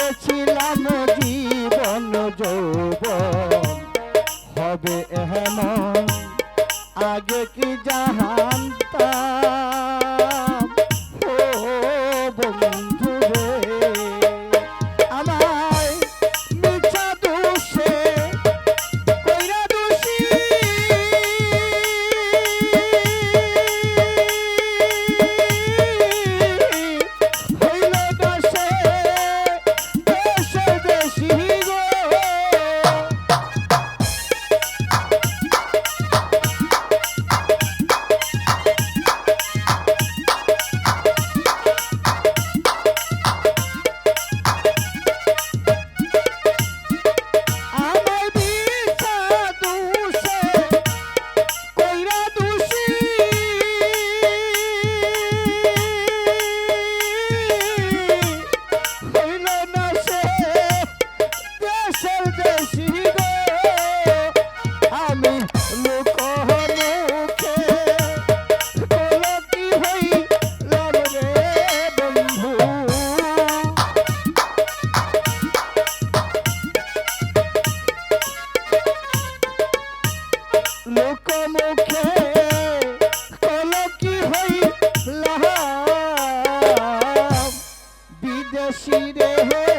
কাটেছিলাম জীবন যৌব হবে এমন আগে কি বাসি রে